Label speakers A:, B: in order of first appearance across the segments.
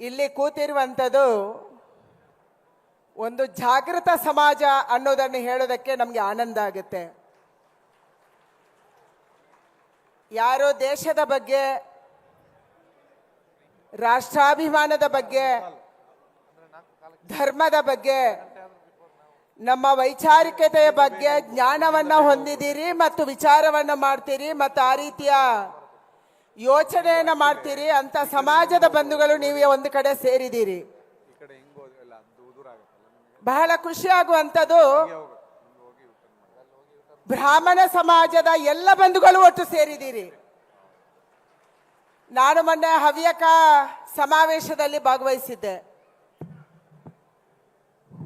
A: ಇಲ್ಲಿ ಕೂತಿರುವಂಥದ್ದು ಒಂದು ಜಾಗೃತ ಸಮಾಜ ಅನ್ನೋದನ್ನು ಹೇಳೋದಕ್ಕೆ ನಮಗೆ ಆನಂದ ಆಗುತ್ತೆ. ಯಾರೋ ದೇಶದ ಬಗ್ಗೆ, ರಾಷ್ಟ್ರಾಭಿಮಾನದ ಬಗ್ಗೆ, ಧರ್ಮದ ಬಗ್ಗೆ, ನಮ್ಮ ವೈಚಾರಿಕತೆಯ ಬಗ್ಗೆ ಜ್ಞಾನವನ್ನು ಹೊಂದಿದ್ದೀರಿ ಮತ್ತು ವಿಚಾರವನ್ನು ಮಾಡ್ತೀರಿ ಮತ್ತು ಆ ರೀತಿಯ ಯೋಚನೆಯನ್ನ ಮಾಡ್ತೀರಿ, ಅಂತ ಸಮಾಜದ ಬಂಧುಗಳು ನೀವು ಒಂದು ಕಡೆ ಸೇರಿದ್ದೀರಿ. ಬಹಳ ಖುಷಿ ಆಗುವಂಥದ್ದು ಬ್ರಾಹ್ಮಣ ಸಮಾಜದ ಎಲ್ಲ ಬಂಧುಗಳು ಒಟ್ಟು ಸೇರಿದ್ದೀರಿ. ನಾನು ಮೊನ್ನೆ ಹವ್ಯಕ ಸಮಾವೇಶದಲ್ಲಿ ಭಾಗವಹಿಸಿದ್ದೆ.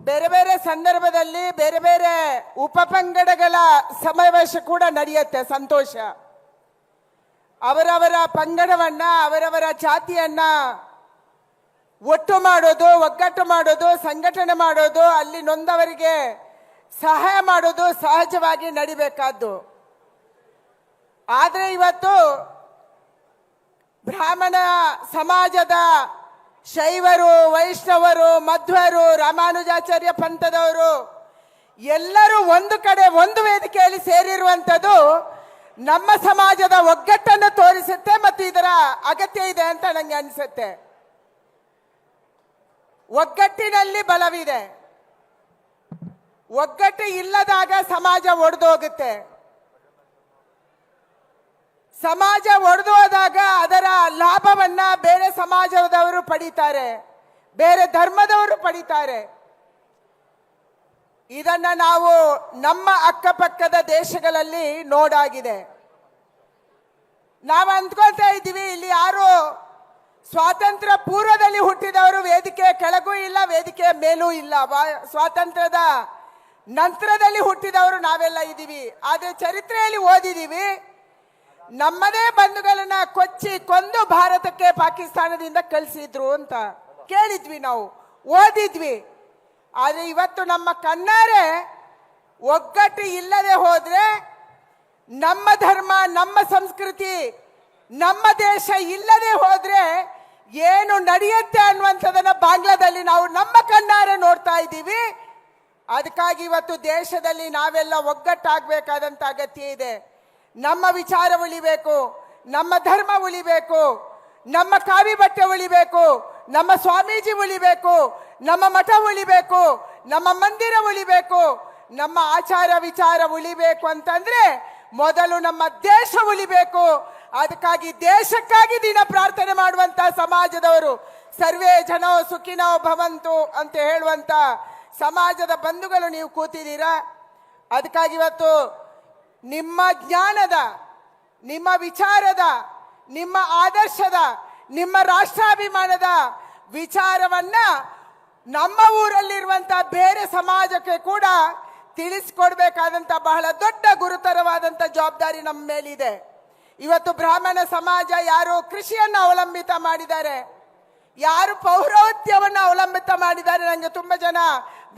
A: ಬೇರೆ ಬೇರೆ ಸಂದರ್ಭದಲ್ಲಿ ಬೇರೆ ಬೇರೆ ಉಪಪಂಗಡಗಳ ಸಮಾವೇಶ ಕೂಡ ನಡೆಯುತ್ತೆ, ಸಂತೋಷ. ಅವರವರ ಪಂಗಡವನ್ನ, ಅವರವರ ಜಾತಿಯನ್ನ ಒಟ್ಟು ಮಾಡೋದು, ಒಗ್ಗಟ್ಟು ಮಾಡೋದು, ಸಂಘಟನೆ ಮಾಡೋದು, ಅಲ್ಲಿ ನೊಂದವರಿಗೆ ಸಹಾಯ ಮಾಡೋದು ಸಹಜವಾಗಿ ನಡಿಬೇಕಾದ್ದು. ಆದರೆ ಇವತ್ತು ಬ್ರಾಹ್ಮಣ ಸಮಾಜದ ಶೈವರು, ವೈಷ್ಣವರು, ಮಧ್ವರು, ರಾಮಾನುಜಾಚಾರ್ಯ ಪಂಥದವರು ಎಲ್ಲರೂ ಒಂದು ಕಡೆ ಒಂದು ವೇದಿಕೆಯಲ್ಲಿ ಸೇರಿರುವಂಥದ್ದು ನಮ್ಮ ಸಮಾಜದ ಒಗ್ಗಟ್ಟನ್ನು ತೋರಿಸುತ್ತೆ ಮತ್ತು ಇದರ ಅಗತ್ಯ ಇದೆ ಅಂತ ನನಗೆ ಅನಿಸುತ್ತೆ. ಒಗ್ಗಟ್ಟಿನಲ್ಲಿ ಬಲವಿದೆ. ಒಗ್ಗಟ್ಟು ಇಲ್ಲದಾಗ ಸಮಾಜ ಒಡೆದೋಗುತ್ತೆ ಸಮಾಜ ಒಡೆದು ಹೋದಾಗ ಅದರ ಲಾಭವನ್ನ ಬೇರೆ ಸಮಾಜದವರು ಪಡಿತಾರೆ. ಬೇರೆ ಧರ್ಮದವರು ಪಡಿತಾರೆ. ಇದನ್ನ ನಾವು ನಮ್ಮ ಅಕ್ಕಪಕ್ಕದ ದೇಶಗಳಲ್ಲಿ ನೋಡಾಗಿದೆ. ನಾವು ಅಂದ್ಕೊಳ್ತಾ ಇದ್ದೀವಿ, ಇಲ್ಲಿ ಯಾರು ಸ್ವಾತಂತ್ರ್ಯ ಪೂರ್ವದಲ್ಲಿ ಹುಟ್ಟಿದವರು ವೇದಿಕೆ ಕೆಳಗೂ ಇಲ್ಲ, ವೇದಿಕೆ ಮೇಲೂ ಇಲ್ಲ. ಸ್ವಾತಂತ್ರ್ಯದ ನಂತರದಲ್ಲಿ ಹುಟ್ಟಿದವರು ನಾವೆಲ್ಲ ಇದ್ದೀವಿ. ಆದರೆ ಚರಿತ್ರೆಯಲ್ಲಿ ಓದಿದೀವಿ ನಮ್ಮದೇ ಬಂಧುಗಳನ್ನ ಕೊಚ್ಚಿ ಕೊಂದು ಭಾರತಕ್ಕೆ ಪಾಕಿಸ್ತಾನದಿಂದ ಕಳಿಸಿದ್ರು ಅಂತ ಕೇಳಿದ್ವಿ ನಾವು, ಓದಿದ್ವಿ. ಆದ್ರೆ ಇವತ್ತು ನಮ್ಮ ಕಣ್ಣಾರೆ ಒಗ್ಗಟ್ಟು ಇಲ್ಲದೆ ಹೋದ್ರೆ ನಮ್ಮ ಧರ್ಮ, ನಮ್ಮ ಸಂಸ್ಕೃತಿ, ನಮ್ಮ ದೇಶ ಇಲ್ಲದೆ ಹೋದರೆ ಏನು ನಡೆಯುತ್ತೆ ಅನ್ನುವಂಥದ್ದನ್ನು ಬಾಂಗ್ಲಾದಲ್ಲಿ ನಾವು ನಮ್ಮ ಕಣ್ಣಾರೆ ನೋಡ್ತಾ ಇದ್ದೀವಿ. ಅದಕ್ಕಾಗಿ ಇವತ್ತು ದೇಶದಲ್ಲಿ ನಾವೆಲ್ಲ ಒಗ್ಗಟ್ಟಾಗಬೇಕಾದಂಥ ಅಗತ್ಯ ಇದೆ. ನಮ್ಮ ವಿಚಾರ ಉಳಿಬೇಕು, ನಮ್ಮ ಧರ್ಮ ಉಳಿಬೇಕು, ನಮ್ಮ ಕಾವಿ ಬಟ್ಟೆ ಉಳಿಬೇಕು, ನಮ್ಮ ಸ್ವಾಮೀಜಿ ಉಳಿಬೇಕು ನಮ್ಮ ಮಠ ಉಳಿಬೇಕು, ನಮ್ಮ ಮಂದಿರ ಉಳಿಬೇಕು, ನಮ್ಮ ಆಚಾರ ವಿಚಾರ ಉಳಿಬೇಕು ಅಂತಂದ್ರೆ ಮೊದಲು ನಮ್ಮ ದೇಶ ಉಳಿಬೇಕು. ಅದಕ್ಕಾಗಿ ದೇಶಕ್ಕಾಗಿ ದಿನ ಪ್ರಾರ್ಥನೆ ಮಾಡುವಂತ ಸಮಾಜದವರು, ಸರ್ವೇ ಜನೋ ಸುಖಿನೋ ಭವಂತು ಅಂತ ಹೇಳುವಂತ ಸಮಾಜದ ಬಂಧುಗಳು ನೀವು ಕೂತಿದ್ದೀರಾ? ಅದಕ್ಕಾಗಿ ಇವತ್ತು ನಿಮ್ಮ ಜ್ಞಾನದ, ನಿಮ್ಮ ವಿಚಾರದ, ನಿಮ್ಮ ಆದರ್ಶದ, ನಿಮ್ಮ ರಾಷ್ಟ್ರಾಭಿಮಾನದ ವಿಚಾರವನ್ನ ನಮ್ಮ ಊರಲ್ಲಿರುವಂಥ ಬೇರೆ ಸಮಾಜಕ್ಕೆ ಕೂಡ ತಿಳಿಸ್ಕೊಡ್ಬೇಕಾದಂತ ಬಹಳ ದೊಡ್ಡ ಗುರುತರವಾದಂತ ಜವಾಬ್ದಾರಿ ನಮ್ಮ ಮೇಲಿದೆ. ಇವತ್ತು ಬ್ರಾಹ್ಮಣ ಸಮಾಜ ಯಾರು ಕೃಷಿಯನ್ನು ಅವಲಂಬಿತ ಮಾಡಿದ್ದಾರೆ. ಯಾರು ಪೌರೋತ್ಯವನ್ನು ಅವಲಂಬಿತ ಮಾಡಿದ್ದಾರೆ ನನಗೆ ತುಂಬಾ ಜನ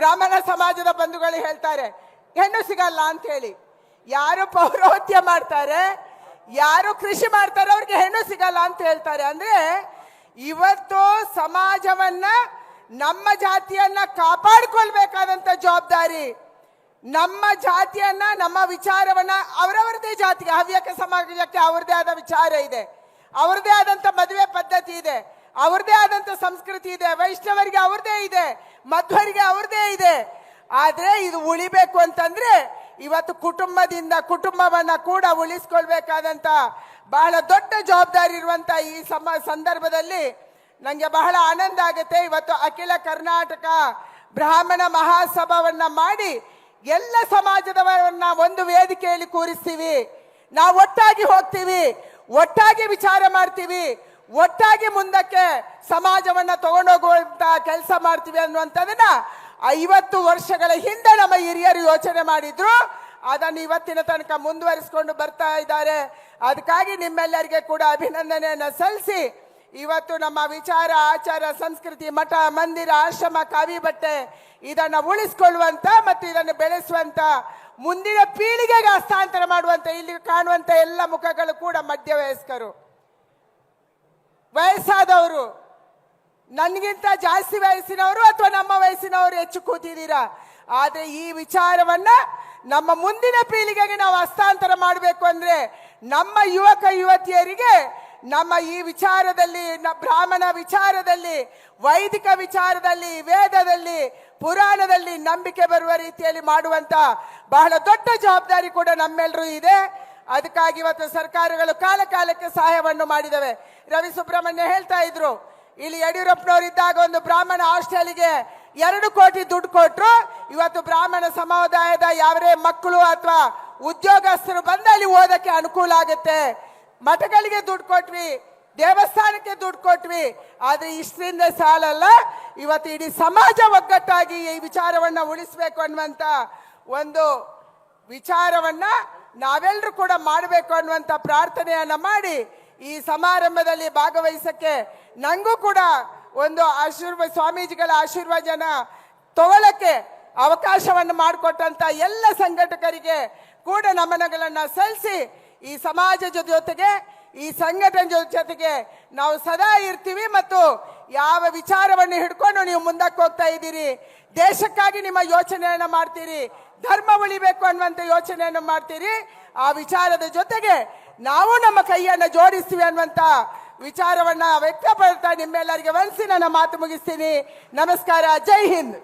A: ಬ್ರಾಹ್ಮಣ ಸಮಾಜದ ಬಂಧುಗಳು ಹೇಳ್ತಾರೆ. ಹೆಣ್ಣು ಸಿಗಲ್ಲ ಅಂತ ಹೇಳಿ. ಯಾರು ಪೌರೋತ್ಯ ಮಾಡ್ತಾರೆ, ಯಾರು ಕೃಷಿ ಮಾಡ್ತಾರೆ, ಅವ್ರಿಗೆ ಹೆಣ್ಣು ಸಿಗಲ್ಲ ಅಂತ ಹೇಳ್ತಾರೆ. ಅಂದ್ರೆ ಇವತ್ತು ಸಮಾಜವನ್ನ ನಮ್ಮ ಜಾತಿಯನ್ನ ಕಾಪಾಡಿಕೊಳ್ಬೇಕಾದಂತ ಜವಾಬ್ದಾರಿ, ನಮ್ಮ ಜಾತಿಯನ್ನ, ನಮ್ಮ ವಿಚಾರವನ್ನ ಅವರವರದೇ ಜಾತಿಗೆ, ಹವ್ಯಕ ಸಮಾಜಕ್ಕೆ ಅವರದೇ ಆದ ವಿಚಾರ ಇದೆ ಅವರದೇ ಆದಂತ ಮದುವೆ ಪದ್ಧತಿ ಇದೆ ಅವ್ರದೇ ಆದಂತ ಸಂಸ್ಕೃತಿ ಇದೆ, ವೈಷ್ಣವರಿಗೆ ಅವ್ರದೇ ಇದೆ, ಮಧ್ವರಿಗೆ ಅವ್ರದೇ ಇದೆ. ಆದ್ರೆ ಇದು ಉಳಿಬೇಕು ಅಂತಂದ್ರೆ ಇವತ್ತು ಕುಟುಂಬದಿಂದ ಕುಟುಂಬವನ್ನ ಕೂಡ ಉಳಿಸ್ಕೊಳ್ಬೇಕಾದಂತ ಬಹಳ ದೊಡ್ಡ ಜವಾಬ್ದಾರಿ ಇರುವಂತ ಈ ಸಮ, ಸಂದರ್ಭದಲ್ಲಿ ನಂಗೆ ಬಹಳ ಆನಂದ ಆಗುತ್ತೆ. ಇವತ್ತು ಅಖಿಲ ಕರ್ನಾಟಕ ಬ್ರಾಹ್ಮಣ ಮಹಾಸಭಾವನ್ನ ಮಾಡಿ ಎಲ್ಲ ಸಮಾಜದವರನ್ನ ಒಂದು ವೇದಿಕೆಯಲ್ಲಿ ಕೂರಿಸ್ತೀವಿ. ನಾವು ಒಟ್ಟಾಗಿ ಹೋಗ್ತೀವಿ, ಒಟ್ಟಾಗಿ ವಿಚಾರ ಮಾಡ್ತೀವಿ, ಒಟ್ಟಾಗಿ ಮುಂದಕ್ಕೆ ಸಮಾಜವನ್ನ ತಗೊಂಡೋಗುವಂತ ಕೆಲಸ ಮಾಡ್ತೀವಿ ಅನ್ನುವಂಥದ್ದನ್ನ ಐವತ್ತು ವರ್ಷಗಳ ಹಿಂದೆ ನಮ್ಮ ಹಿರಿಯರು ಯೋಚನೆ ಮಾಡಿದ್ರು. ಅದನ್ನು ಇವತ್ತಿನ ತನಕ ಮುಂದುವರಿಸಿಕೊಂಡು ಬರ್ತಾ ಇದ್ದಾರೆ. ಅದಕ್ಕಾಗಿ ನಿಮ್ಮೆಲ್ಲರಿಗೆ ಕೂಡ ಅಭಿನಂದನೆಯನ್ನ ಸಲ್ಲಿಸಿ ಇವತ್ತು ನಮ್ಮ ವಿಚಾರ, ಆಚಾರ, ಸಂಸ್ಕೃತಿ, ಮಠ, ಮಂದಿರ, ಆಶ್ರಮ, ಕಾವಿ ಬಟ್ಟೆ ಇದನ್ನ ಉಳಿಸ್ಕೊಳ್ಳುವಂತ ಮತ್ತು ಇದನ್ನು ಬೆಳೆಸುವಂತ ಮುಂದಿನ ಪೀಳಿಗೆಗೆ ಹಸ್ತಾಂತರ ಮಾಡುವಂತ ಇಲ್ಲಿ ಕಾಣುವಂತ ಎಲ್ಲ ಮುಖಗಳು ಕೂಡ ಮಧ್ಯವಯಸ್ಕರು. ವಯಸ್ಸಾದವರು, ನನಗಿಂತ ಜಾಸ್ತಿ ವಯಸ್ಸಿನವರು ಅಥವಾ ನಮ್ಮ ವಯಸ್ಸಿನವರು ಹೆಚ್ಚು ಕೂತಿದ್ದೀರಾ? ಆದರೆ ಈ ವಿಚಾರವನ್ನ ನಮ್ಮ ಮುಂದಿನ ಪೀಳಿಗೆಗೆ ನಾವು ಹಸ್ತಾಂತರ ಮಾಡಬೇಕು ಅಂದ್ರೆ ನಮ್ಮ ಯುವಕ, ಯುವತಿಯರಿಗೆ ನಮ್ಮ ಈ ವಿಚಾರದಲ್ಲಿ ಬ್ರಾಹ್ಮಣ ವಿಚಾರದಲ್ಲಿ, ವೈದಿಕ ವಿಚಾರದಲ್ಲಿ, ವೇದದಲ್ಲಿ, ಪುರಾಣದಲ್ಲಿ ನಂಬಿಕೆ ಬರುವ ರೀತಿಯಲ್ಲಿ ಮಾಡುವಂತ ಬಹಳ ದೊಡ್ಡ ಜವಾಬ್ದಾರಿ ಕೂಡ ನಮ್ಮೆಲ್ಲರೂ ಇದೆ. ಅದಕ್ಕಾಗಿ ಇವತ್ತು ಸರ್ಕಾರಗಳು ಕಾಲ ಕಾಲಕ್ಕೆ ಸಹಾಯವನ್ನು ಮಾಡಿದವೆ. ರವಿ ಸುಬ್ರಹ್ಮಣ್ಯ ಹೇಳ್ತಾ ಇದ್ರು, ಇಲ್ಲಿ ಯಡಿಯೂರಪ್ಪನವರು ಇದ್ದಾಗ ಒಂದು ಬ್ರಾಹ್ಮಣ ಹಾಸ್ಟೆಲ್ಗೆ ಎರಡು ಕೋಟಿ ದುಡ್ಡು ಕೊಟ್ಟರು ಇವತ್ತು ಬ್ರಾಹ್ಮಣ ಸಮುದಾಯದ ಯಾವರೇ ಮಕ್ಕಳು ಅಥವಾ ಉದ್ಯೋಗಸ್ಥರು ಬಂದು ಅಲ್ಲಿ ಓದಕ್ಕೆ ಅನುಕೂಲ ಆಗುತ್ತೆ. ಮಠಗಳಿಗೆ ದುಡ್ಡು ಕೊಟ್ವಿ, ದೇವಸ್ಥಾನಕ್ಕೆ ದುಡ್ಡು ಕೊಟ್ವಿ. ಆದ್ರೆ ಇಷ್ಟರಿಂದ ಸಾಲಲ್ಲ, ಇವತ್ತು ಇಡೀ ಸಮಾಜ ಒಗ್ಗಟ್ಟಾಗಿ ಈ ವಿಚಾರವನ್ನ ಉಳಿಸ್ಬೇಕು ಅನ್ನುವಂತ ಒಂದು ವಿಚಾರವನ್ನ ನಾವೆಲ್ಲರೂ ಕೂಡ ಮಾಡಬೇಕು ಅನ್ನುವಂತ ಪ್ರಾರ್ಥನೆಯನ್ನ ಮಾಡಿ ಈ ಸಮಾರಂಭದಲ್ಲಿ ಭಾಗವಹಿಸಕ್ಕೆ ನಂಗೂ ಕೂಡ ಒಂದು ಆಶೀರ್ವಾದ ಸ್ವಾಮೀಜಿಗಳ ಆಶೀರ್ವಾದನ ತಗೊಳಕ್ಕೆ ಅವಕಾಶವನ್ನು ಮಾಡಿಕೊಟ್ಟಂತ ಎಲ್ಲ ಸಂಘಟಕರಿಗೆ ಕೂಡ ನಮನಗಳನ್ನು ಸಲ್ಲಿಸಿ ಈ ಸಮಾಜದ ಜೊತೆಗೆ, ಈ ಸಂಘಟನೆ ಜೊತೆಗೆ ನಾವು ಸದಾ ಇರ್ತೀವಿ ಮತ್ತು ಯಾವ ವಿಚಾರವನ್ನು ಹಿಡ್ಕೊಂಡು ನೀವು ಮುಂದಕ್ಕೆ ಹೋಗ್ತಾ ಇದ್ದೀರಿ? ದೇಶಕ್ಕಾಗಿ ನಿಮ್ಮ ಯೋಚನೆಯನ್ನು ಮಾಡ್ತೀರಿ? ಧರ್ಮ ಉಳಿಬೇಕು ಅನ್ನುವಂಥ ಯೋಚನೆಯನ್ನು ಮಾಡ್ತೀರಿ? ಆ ವಿಚಾರದ ಜೊತೆಗೆ ನಾವು ನಮ್ಮ ಕೈಯನ್ನು ಜೋಡಿಸ್ತೀವಿ ಅನ್ನುವಂಥ ವಿಚಾರವನ್ನು ವ್ಯಕ್ತಪಡ್ತಾ ನಿಮ್ಮೆಲ್ಲರಿಗೆ ನನ್ನ ಮಾತು ಮುಗಿಸ್ತೀನಿ. ನಮಸ್ಕಾರ, ಜೈ ಹಿಂದ್.